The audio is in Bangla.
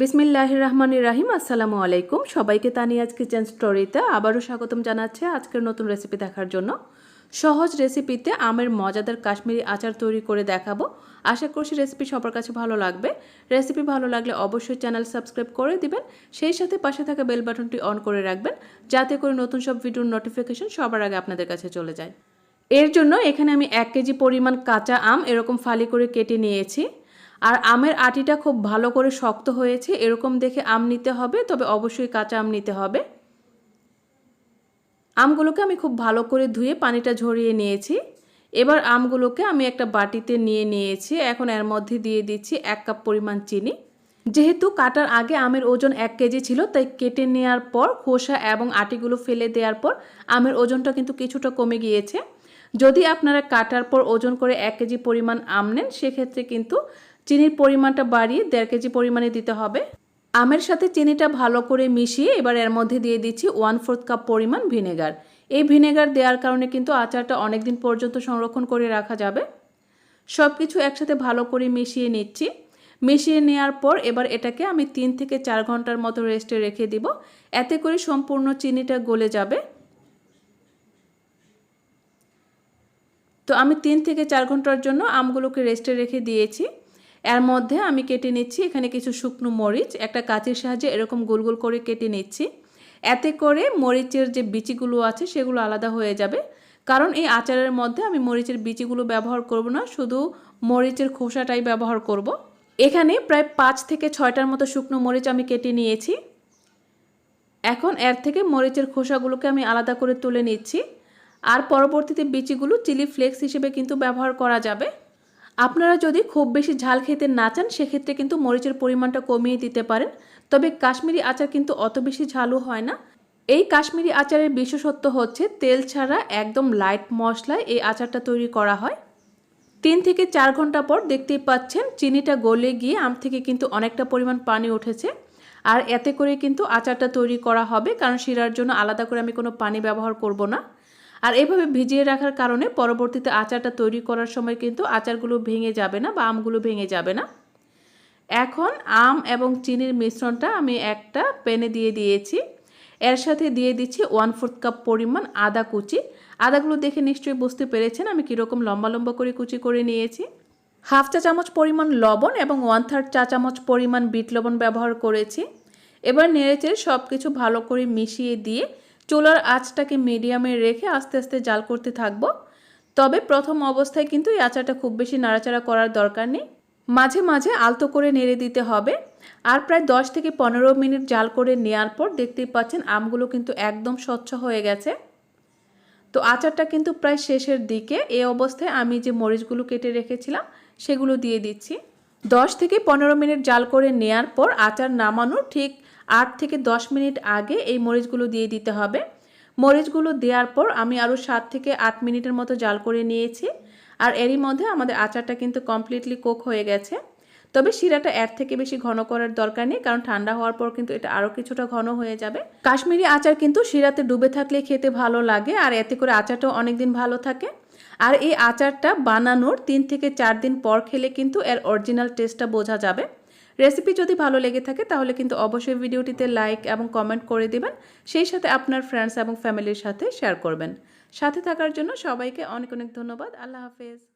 বিসমিল্লাহ রহমান রাহিম আসসালামু আলাইকুম। সবাইকে তানিয়াজ কিচেন স্টোরিতে আবারও স্বাগতম জানাচ্ছে আজকের নতুন রেসিপি দেখার জন্য। সহজ রেসিপিতে আমের মজাদার কাশ্মীরি আচার তৈরি করে দেখাবো। আশা করছি রেসিপি সবার কাছে ভালো লাগবে। রেসিপি ভালো লাগলে অবশ্যই চ্যানেল সাবস্ক্রাইব করে দিবেন। সেই সাথে পাশে থাকা বেল বাটনটি অন করে রাখবেন, যাতে করে নতুন সব ভিডিওর নোটিফিকেশন সবার আগে আপনাদের কাছে চলে যায়। এর জন্য এখানে আমি এক কেজি পরিমাণ কাঁচা আম এরকম ফালি করে কেটে নিয়েছি। আর আমের আটিটা খুব ভালো করে শক্ত হয়েছে, এরকম দেখে আম নিতে হবে, তবে অবশ্যই কাঁচা আম নিতে হবে। আমগুলোকে আমি খুব ভালো করে ধুয়ে পানিটা ঝরিয়ে নিয়েছি। এবার আমগুলোকে আমি একটা বাটিতে নিয়ে নিয়েছি, এখন এর মধ্যে দিয়ে দিচ্ছি এক কাপ পরিমাণ চিনি। যেহেতু কাটার আগে আমের ওজন এক কেজি ছিল, তাই কেটে নেওয়ার পর, খোসা এবং আটিগুলো ফেলে দেওয়ার পর আমের ওজনটা কিন্তু কিছুটা কমে গিয়েছে। যদি আপনারা কাটার পর ওজন করে এক কেজি পরিমাণ আম নেন, সেক্ষেত্রে কিন্তু চিনির পরিমাণটা বাড়িয়ে দেড় কেজি পরিমাণে দিতে হবে। আমের সাথে চিনিটা ভালো করে মিশিয়ে এবার এর মধ্যে দিয়ে দিচ্ছি ওয়ান ফোর্থ কাপ পরিমাণ ভিনেগার। এই ভিনেগার দেওয়ার কারণে কিন্তু আচারটা অনেক দিন পর্যন্ত সংরক্ষণ করে রাখা যাবে। সব কিছু একসাথে ভালো করে মিশিয়ে নিচ্ছি। মিশিয়ে নেওয়ার পর এবার এটাকে আমি তিন থেকে চার ঘণ্টার মতো রেস্টে রেখে দিব। এতে করে সম্পূর্ণ চিনিটা গলে যাবে। তো আমি তিন থেকে চার ঘণ্টার জন্য আমগুলোকে রেস্টে রেখে দিয়েছি। এর মধ্যে আমি কেটে নিচ্ছি এখানে কিছু শুকনো মরিচ, একটা কাঁচের সাহায্যে এরকম গোল গোল করে কেটে নিচ্ছি। এতে করে মরিচের যে বিচিগুলো আছে সেগুলো আলাদা হয়ে যাবে। কারণ এই আচারের মধ্যে আমি মরিচের বিচিগুলো ব্যবহার করব না, শুধু মরিচের খোসাটাই ব্যবহার করব। এখানে প্রায় পাঁচ থেকে ছয়টার মতো শুকনো মরিচ আমি কেটে নিয়েছি। এখন এর থেকে মরিচের খোসাগুলোকে আমি আলাদা করে তুলে নিচ্ছি। আর পরবর্তীতে বিচিগুলো চিলি ফ্লেক্স হিসেবে কিন্তু ব্যবহার করা যাবে। আপনারা যদি খুব বেশি ঝাল খেতে না চান, সেক্ষেত্রে কিন্তু মরিচের পরিমাণটা কমিয়ে দিতে পারেন। তবে কাশ্মীরি আচার কিন্তু অত বেশি ঝালও হয় না। এই কাশ্মীরি আচারের বিশেষত্ব হচ্ছে, তেল ছাড়া একদম লাইট মশলায় এই আচারটা তৈরি করা হয়। তিন থেকে চার ঘণ্টা পর দেখতেই পাচ্ছেন, চিনিটা গলে গিয়ে আম থেকে কিন্তু অনেকটা পরিমাণ পানি উঠেছে। আর এতে করে কিন্তু আচারটা তৈরি করা হবে, কারণ শিরার জন্য আলাদা করে আমি কোনো পানি ব্যবহার করব না। আর এভাবে ভিজিয়ে রাখার কারণে পরবর্তীতে আচারটা তৈরি করার সময় কিন্তু আচারগুলো ভেঙে যাবে না বা আমগুলো ভেঙে যাবে না। এখন আম এবং চিনির মিশ্রণটা আমি একটা প্যানে দিয়ে দিয়েছি। এর সাথে দিয়ে দিচ্ছি ওয়ান ফোর্থ কাপ পরিমাণ আদা কুচি। আদাগুলো দেখে নিশ্চয়ই বুঝতে পেরেছেন আমি কীরকম লম্বা লম্বা করে কুচি করে নিয়েছি। হাফ চা চামচ পরিমাণ লবণ এবং ওয়ান থার্ড চা চামচ পরিমাণ বিট লবণ ব্যবহার করেছি। এবার নেড়েচেড়ে সব কিছু ভালো করে মিশিয়ে দিয়ে চুলার আঁচটাকে মিডিয়ামে রেখে আস্তে আস্তে জাল করতে থাকব। তবে প্রথম অবস্থায় কিন্তু এই আচারটা খুব বেশি নাড়াচাড়া করার দরকার নেই। মাঝে মাঝে আলতো করে নেড়ে দিতে হবে। আর প্রায় দশ থেকে পনেরো মিনিট জাল করে নেওয়ার পর দেখতেই পাচ্ছেন আমগুলো কিন্তু একদম স্বচ্ছ হয়ে গেছে। তো আচারটা কিন্তু প্রায় শেষের দিকে এ অবস্থায় আমি যে মরিচগুলো কেটে রেখেছিলাম সেগুলো দিয়ে দিচ্ছি। দশ থেকে পনেরো মিনিট জাল করে নেয়ার পর আচার নামানোর ঠিক আট থেকে দশ মিনিট আগে এই মরিচগুলো দিয়ে দিতে হবে। মরিচগুলো দেওয়ার পর আমি আরও সাত থেকে আট মিনিটের মতো জাল করে নিয়েছি। আর এরই মধ্যে আমাদের আচারটা কিন্তু কমপ্লিটলি কোক হয়ে গেছে। তবে শিরাটা এর থেকে বেশি ঘন করার দরকার নেই, কারণ ঠান্ডা হওয়ার পর কিন্তু এটা আরও কিছুটা ঘন হয়ে যাবে। কাশ্মীরি আচার কিন্তু শিরাতে ডুবে থাকলে খেতে ভালো লাগে, আর এতে করে আচারটাও অনেকদিন ভালো থাকে। আর এই আচারটা বানানোর তিন থেকে চার দিন পর খেলে কিন্তু এর অরিজিনাল টেস্টটা বোঝা যাবে। রেসিপি যদি ভালো লেগে থাকে, তাহলে কিন্তু অবশ্যই ভিডিওটিতে লাইক এবং কমেন্ট করে দেবেন। সেই সাথে আপনার ফ্রেন্ডস এবং ফ্যামিলির সাথে শেয়ার করবেন। সাথে থাকার জন্য সবাইকে অনেক অনেক ধন্যবাদ। আল্লাহ হাফেজ।